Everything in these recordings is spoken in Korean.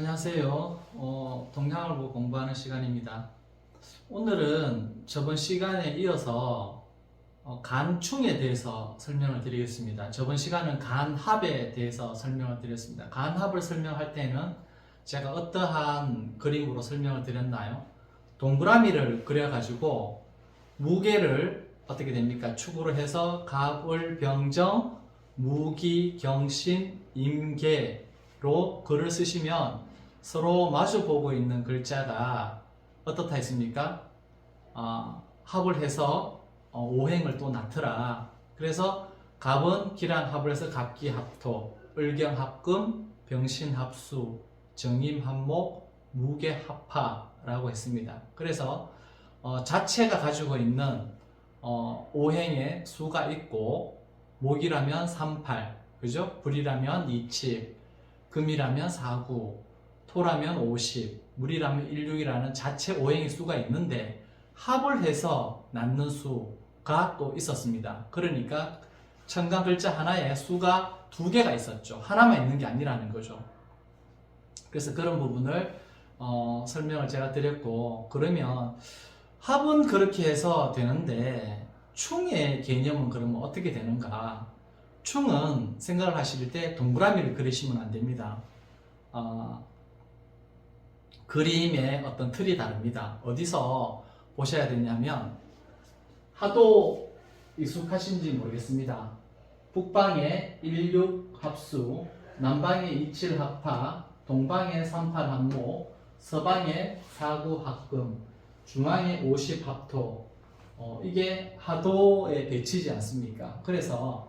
안녕하세요. 어, 동양을 보고 공부하는 시간입니다. 오늘은 저번 시간에 이어서 어, 간충에 대해서 설명을 드리겠습니다. 저번 시간은 간합에 대해서 설명을 드렸습니다. 간합을 설명할 때는 제가 어떠한 그림으로 설명을 드렸나요? 동그라미를 그려가지고 무게를 어떻게 됩니까? 축으로 해서 갑을 병정, 무기, 경신, 임계로 글을 쓰시면 서로 마주 보고 있는 글자가 어떻다 했습니까? 어, 합을 해서 어, 오행을 또 나트라. 그래서 갑은 기란 합을 해서 갑기합토, 을경합금, 병신합수, 정임합목, 무게합파라고 했습니다. 그래서 어, 자체가 가지고 있는 어, 오행의 수가 있고 목이라면 38, 그죠? 불이라면 27, 금이라면 49, 토라면 50, 물이라면 16이라는 자체 오행의 수가 있는데 합을 해서 낳는 수가 또 있었습니다. 그러니까 천간 글자 하나에 수가 두 개가 있었죠. 하나만 있는 게 아니라는 거죠. 그래서 그런 부분을 어, 설명을 제가 드렸고 그러면 합은 그렇게 해서 되는데 충의 개념은 그러면 어떻게 되는가? 충은 생각을 하실 때 동그라미를 그리시면 안 됩니다. 어, 그림의 어떤 틀이 다릅니다. 어디서 보셔야 되냐면 하도 익숙하신지 모르겠습니다. 북방의 16 합수, 남방의 27 합파, 동방의 38 합목, 서방의 49 합금, 중앙의 50 합토. 어, 이게 하도의 배치지 않습니까? 그래서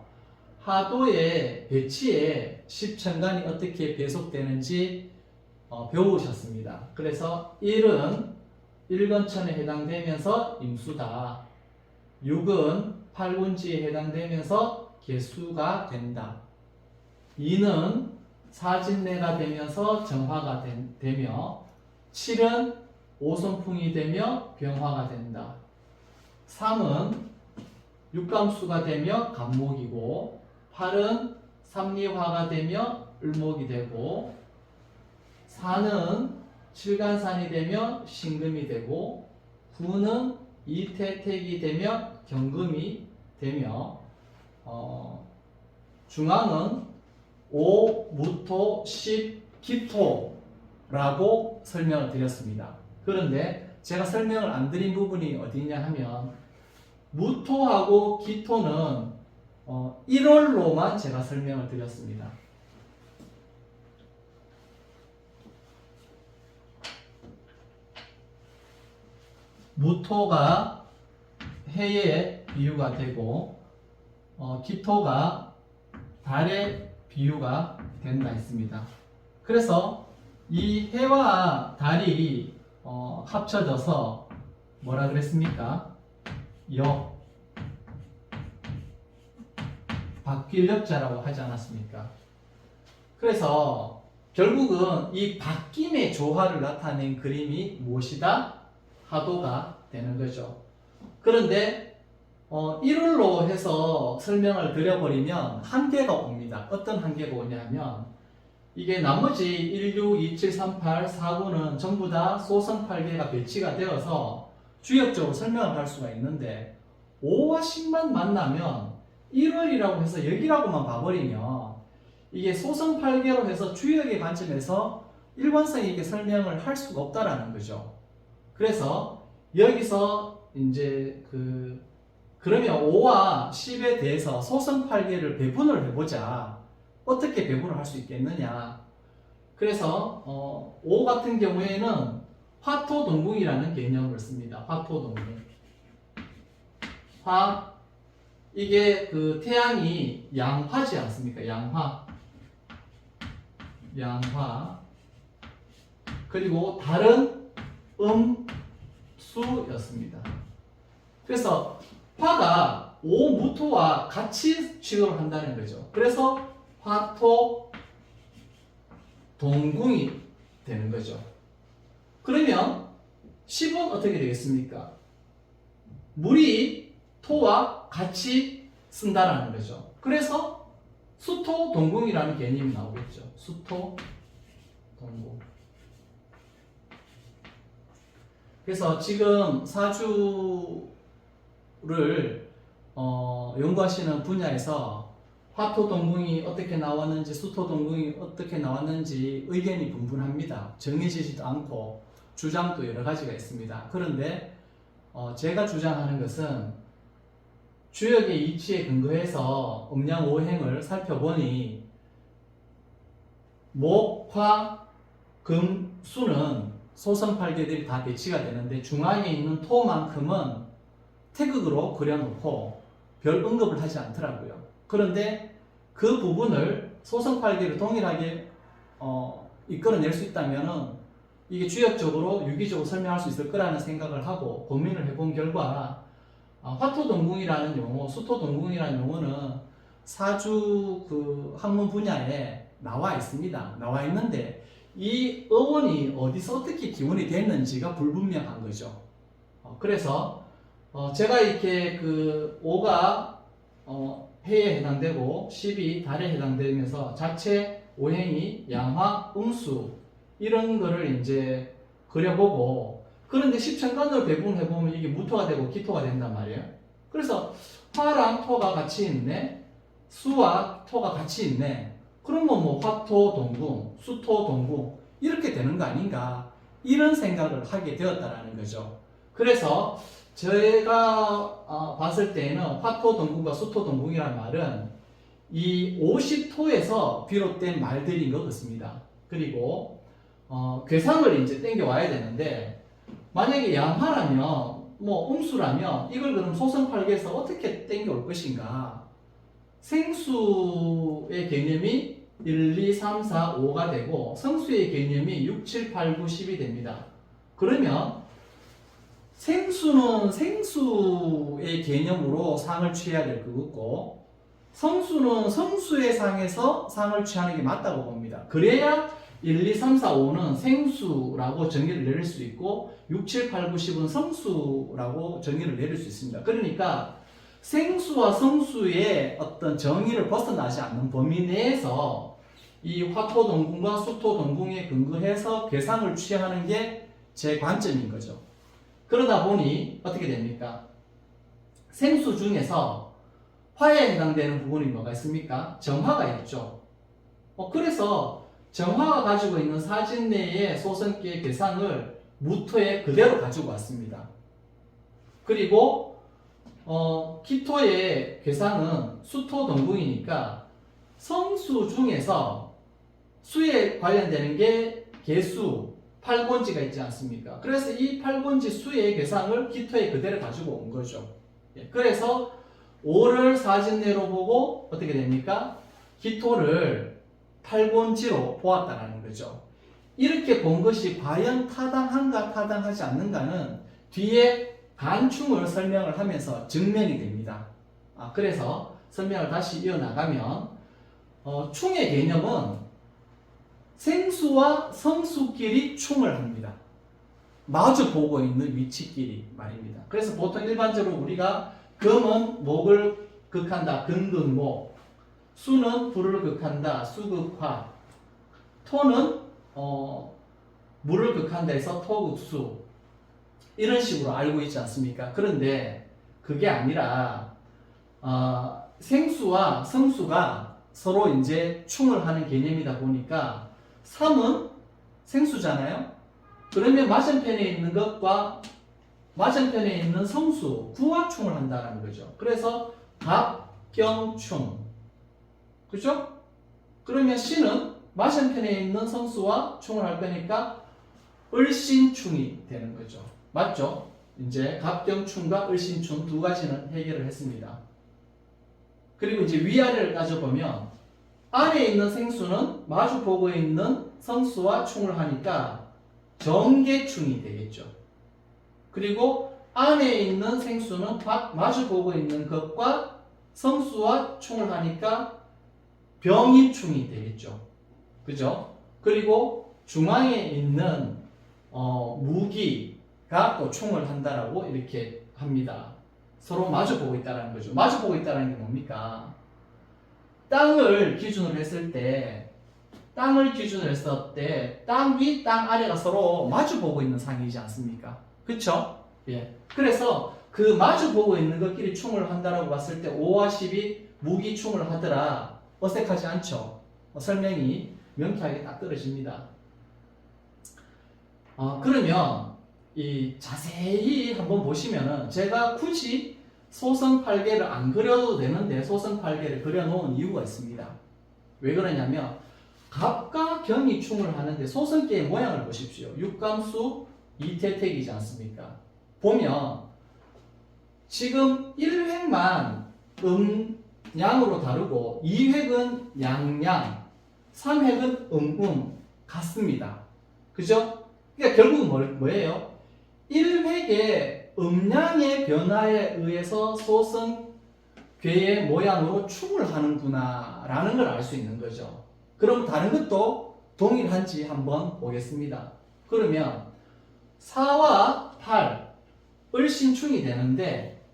하도의 배치에 십천간이 어떻게 배속되는지 어, 배우셨습니다. 그래서 1은 1건천에 해당되면서 임수다. 6은 8군지에 해당되면서 개수가 된다. 2는 사진내가 되면서 정화가 된- 되며 7은 오선풍이 되며 병화가 된다. 3은 육감수가 되며 간목이고 8은 삼리화가 되며 을목이 되고 4는 칠간산이 되며 신금이 되고 9는 이태택이 되며 경금이 되며 어, 중앙은 오, 무토, 십, 기토라고 설명을 드렸습니다. 그런데 제가 설명을 안 드린 부분이 어디냐 하면 무토하고 기토는 어, 1월로만 제가 설명을 드렸습니다. 무토가 해의 비유가 되고 어, 기토가 달의 비유가 된다 했습니다. 그래서 이 해와 달이 어, 합쳐져서 뭐라 그랬습니까? 역 바뀔 역자라고 하지 않았습니까? 그래서 결국은 이 바뀜의 조화를 나타낸 그림이 무엇이다? 하도가 되는 거죠. 그런데 어, 1월로 해서 설명을 드려버리면 한계가 옵니다. 어떤 한계가 오냐면 이게 나머지 1, 6, 2, 7, 3, 8, 4구는 전부 다 소선 8개가 배치가 되어서 주역적으로 설명을 할 수가 있는데 5와 10만 만나면 1월이라고 해서 여기라고만 봐버리면 이게 8개로 해서 주역의 관점에서 일관성 있게 설명을 할 수가 없다라는 거죠. 그래서 여기서 이제 그 그러면 5와 10에 대해서 8개를 배분을 해보자. 어떻게 배분을 할 수 있겠느냐. 그래서 어, 5 같은 경우에는 화토 동궁이라는 개념을 씁니다. 화토 동궁. 화 이게 그 태양이 양화지 않습니까? 양화. 양화. 그리고 달은 음수였습니다. 그래서 화가 오무토와 같이 취급을 한다는 거죠. 그래서 화토 동궁이 되는 거죠. 그러면 10은 어떻게 되겠습니까? 물이 토와 같이 쓴다라는 거죠. 그래서 수토 동궁이라는 개념이 나오겠죠. 수토 동궁. 그래서 지금 사주를 어, 연구하시는 분야에서 화토 동궁이 어떻게 나왔는지 수토 동궁이 어떻게 나왔는지 의견이 분분합니다. 정해지지도 않고 주장도 여러 가지가 있습니다. 그런데 어, 제가 주장하는 것은 주역의 이치에 근거해서 음양 오행을 살펴보니 목, 화, 금, 수는 소선팔계들이 다 배치가 되는데 중앙에 있는 토만큼은 태극으로 그려놓고 별 언급을 하지 않더라고요. 그런데 그 부분을 소선팔계를 동일하게 어, 이끌어낼 수 있다면은 이게 주역적으로 유기적으로 설명할 수 있을 거라는 생각을 하고 고민을 해본 결과 어, 화토동궁이라는 용어, 수토동궁이라는 용어는 사주 그 학문 분야에 나와 있습니다. 나와 있는데 이 어원이 어디서 어떻게 기원이 됐는지가 불분명한 거죠. 어, 그래서 어, 제가 이렇게 그 5가 어, 해에 해당되고 10이 달에 해당되면서 자체 오행이 양화, 음수 이런 거를 이제 그려보고 그런데 십천간을 배분해 보면 이게 무토가 되고 기토가 된단 말이에요. 그래서 화랑 토가 같이 있네. 수와 토가 같이 있네. 그러면 뭐 화토 동궁, 수토 동궁 이렇게 되는 거 아닌가 이런 생각을 하게 되었다라는 거죠. 그래서 제가 어, 봤을 때는 화토 동궁과 수토 동궁이라는 말은 이 50토에서 비롯된 말들인 것 같습니다. 그리고 어, 괴상을 이제 땡겨 와야 되는데 만약에 양화라면 뭐 음수라면 이걸 그럼 소선팔계에서 어떻게 땡겨 올 것인가? 생수의 개념이 1, 2, 3, 4, 5가 되고 성수의 개념이 6, 7, 8, 9, 10이 됩니다. 그러면 생수는 생수의 개념으로 상을 취해야 될것 같고 성수는 성수의 상에서 상을 취하는 게 맞다고 봅니다. 그래야 1, 2, 3, 4, 5는 생수라고 정의를 내릴 수 있고 6, 7, 8, 9, 10은 성수라고 정의를 내릴 수 있습니다. 그러니까 생수와 성수의 어떤 정의를 벗어나지 않는 범위 내에서 이 화토 동궁과 수토 동궁에 근거해서 계상을 취하는 게 제 관점인 거죠. 그러다 보니 어떻게 됩니까? 생수 중에서 화에 해당되는 부분이 뭐가 있습니까? 정화가 있죠. 어, 그래서 정화가 가지고 있는 사진 내의 소선기의 계상을 무토에 그대로 가지고 왔습니다. 그리고 어, 키토의 괴상은 수토 동궁이니까 성수 중에서 수에 관련되는 게 개수, 팔본지가 있지 않습니까? 그래서 이 팔본지 수의 괴상을 키토에 그대로 가지고 온 거죠. 예, 그래서 5를 사진내로 보고 어떻게 됩니까? 기토를 팔본지로 보았다라는 거죠. 이렇게 본 것이 과연 타당한가 타당하지 않는가는 뒤에 간충을 설명을 하면서 증명이 됩니다. 아, 그래서 설명을 다시 이어나가면 어, 충의 개념은 생수와 성수끼리 충을 합니다. 마주 보고 있는 위치끼리 말입니다. 그래서 보통 일반적으로 우리가 금은 목을 극한다. 금극목. 수는 불을 극한다. 수극화. 토는 어, 물을 극한다 해서 토극수. 이런 식으로 알고 있지 않습니까? 그런데 그게 아니라 어, 생수와 성수가 서로 이제 충을 하는 개념이다 보니까 3은 생수잖아요. 그러면 맞은편에 있는 것과 맞은편에 있는 성수, 구화충을 한다는 거죠. 그래서 갑경충. 그죠? 그러면 C는 맞은편에 있는 성수와 충을 할 거니까 을신충이 되는 거죠. 맞죠? 이제 갑경충과 을신충 두 가지는 해결을 했습니다. 그리고 이제 위아래를 따져보면 안에 있는 생수는 마주 보고 있는 성수와 충을 하니까 정계충이 되겠죠. 그리고 안에 있는 생수는 마주 보고 있는 것과 성수와 충을 하니까 병입충이 되겠죠. 그죠? 그리고 중앙에 있는 어, 무기 가또 충을 한다라고 이렇게 합니다. 서로 마주 보고 있다는 거죠. 마주 보고 있다는 게 뭡니까? 땅을 기준으로 했을 때 땅을 기준으로 했을 때 땅 위, 땅 아래가 서로 마주 보고 있는 상이지 않습니까? 그쵸? 예. 그래서 그 마주 보고 있는 것끼리 충을 한다라고 봤을 때 5와 10이 무기충을 하더라. 어색하지 않죠? 어, 설명이 명쾌하게 딱 떨어집니다. 어, 그러면 이 자세히 한번 보시면은 제가 굳이 8개를 안 그려도 되는데 8개를 그려놓은 이유가 있습니다. 왜 그러냐면 갑과 경이 충을 하는데 소선계의 모양을 보십시오. 육감수 이태택이지 않습니까? 보면 지금 1획만 음 양으로 다르고 2획은 양양, 3획은 음 음 같습니다. 그죠? 그러니까 결국은 뭐, 뭐예요? 1획의 음량의 변화에 의해서 소선 괴의 모양으로 충을 하는구나 라는 걸 알 수 있는 거죠. 그럼 다른 것도 동일한지 한번 보겠습니다. 그러면 4와 8 을 신충이 되는데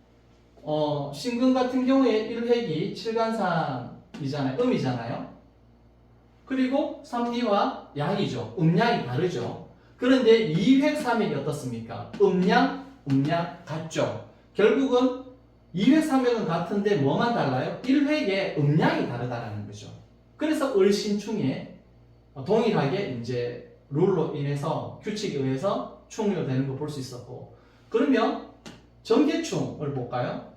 어, 신금 같은 경우에 1획이 7간산이잖아요. 음이잖아요. 그리고 3리와 양이죠. 음양이 다르죠. 그런데 2획, 3획이 어떻습니까? 음양, 음양 같죠. 결국은 2획, 3획은 같은데 뭐만 달라요? 1획의 음양이 다르다라는 거죠. 그래서 을신충에 동일하게 이제 룰로 인해서 규칙에 의해서 충료되는 거 볼 수 있었고 그러면 전개충을 볼까요?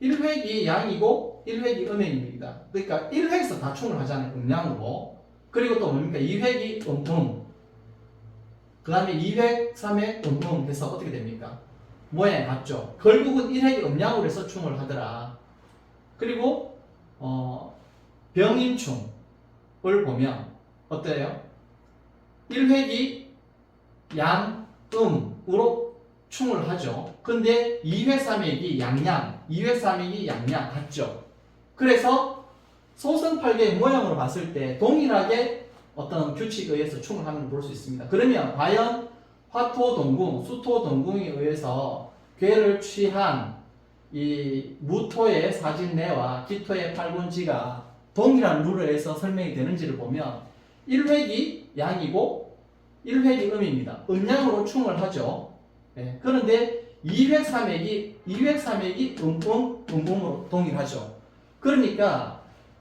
1획이 양이고 1획이 음행입니다. 그러니까 1획에서 다 충을 하잖아요. 음양으로. 그리고 또 뭡니까? 2획이 음음. 그 다음에 2획, 3획, 음음 해서 어떻게 됩니까? 모양이 같죠. 결국은 1획이 음양으로 해서 충을 하더라. 그리고 어, 병인충을 보면 어때요? 1획이 양, 음으로 충을 하죠. 근데 2회 3획이 양양, 2회 3획이 양양 같죠. 그래서 8개의 모양으로 봤을 때 동일하게 어떤 규칙에 의해서 충을 하는 걸 볼 수 있습니다. 그러면 과연 화토 동궁, 수토 동궁에 의해서 괴를 취한 이 무토의 사진내와 기토의 팔군지가 동일한 룰에 의해서 설명이 되는지를 보면 1획이 양이고 1획이 음입니다. 음양으로 충을 하죠. 예, 그런데 2획 3획이 2획 3획이 음음 음음으로 동일하죠. 그러니까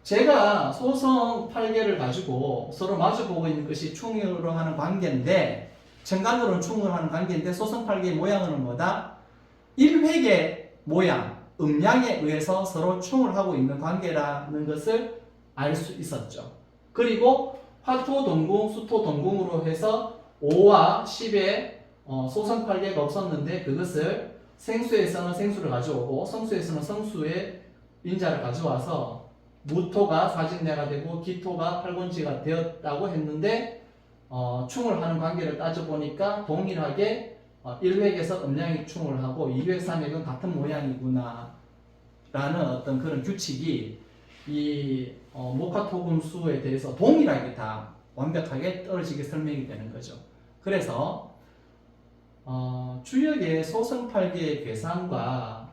제가 소성 8개를 가지고 서로 마주보고 있는 것이 충으로 하는 관계인데 정관으로는 충을 하는 관계인데 소성 8개의 모양은 뭐다? 1획의 모양, 음양에 의해서 서로 충을 하고 있는 관계라는 것을 알 수 있었죠. 그리고 화토 동궁, 수토 동궁으로 해서 5와 10의 어, 소선 8개가 없었는데 그것을 생수에서는 생수를 가져오고 성수에서는 성수의 인자를 가져와서 무토가 사진내가 되고 기토가 팔곤지가 되었다고 했는데 어, 충을 하는 관계를 따져보니까 동일하게 어, 1획에서 음량이 충을 하고 2획, 3획은 같은 모양이구나 라는 어떤 그런 규칙이 이 어, 목화토금수에 대해서 동일하게 다 완벽하게 떨어지게 설명이 되는 거죠. 그래서 어, 주역의 8개의 계산과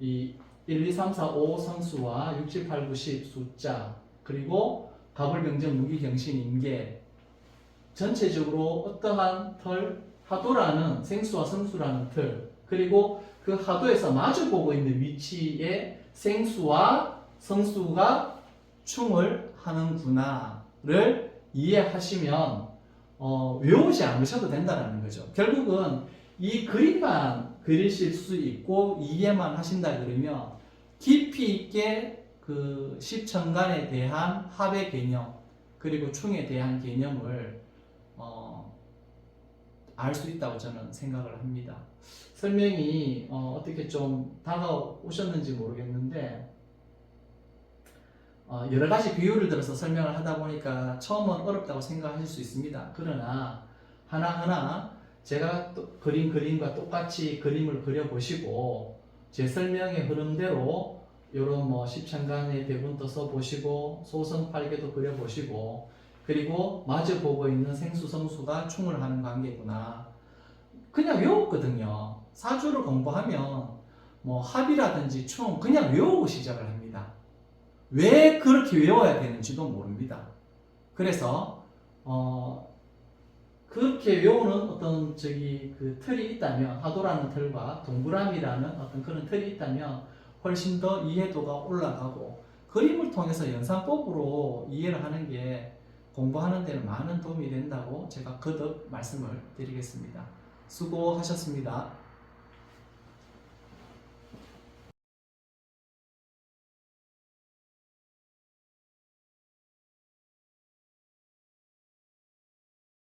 이 1, 2, 3, 4, 5 성수와 6, 7, 8, 9, 10 숫자. 그리고 가불병정 무기 경신 인계. 전체적으로 어떠한 털? 하도라는 생수와 성수라는 틀 그리고 그 하도에서 마주보고 있는 위치에 생수와 성수가 충을 하는구나를 이해하시면 어, 외우지 않으셔도 된다는 거죠. 결국은 이 그림만 그리실 수 있고 이해만 하신다 그러면 깊이 있게 그 십천간에 대한 합의 개념 그리고 충에 대한 개념을 어, 알 수 있다고 저는 생각을 합니다. 설명이 어, 어떻게 좀 다가오셨는지 모르겠는데 어, 여러 가지 비유를 들어서 설명을 하다 보니까 처음은 어렵다고 생각하실 수 있습니다. 그러나 하나하나 제가 또 그린 그림과 똑같이 그림을 그려보시고 제 설명의 흐름대로 이런 뭐 십천간의 배분도 써보시고 소성팔개도 그려보시고 그리고 마주 보고 있는 생수성수가 충을 하는 관계구나. 그냥 외웠거든요. 사주를 공부하면 뭐 합이라든지 충 그냥 외우고 시작을 합니다. 왜 그렇게 외워야 되는지도 모릅니다. 그래서 어, 그렇게 외우는 어떤 저기 그 틀이 있다면 화도라는 틀과 동그라미라는 어떤 그런 틀이 있다면 훨씬 더 이해도가 올라가고 그림을 통해서 연산법으로 이해를 하는 게 공부하는 데는 많은 도움이 된다고 제가 거듭 말씀을 드리겠습니다. 수고하셨습니다.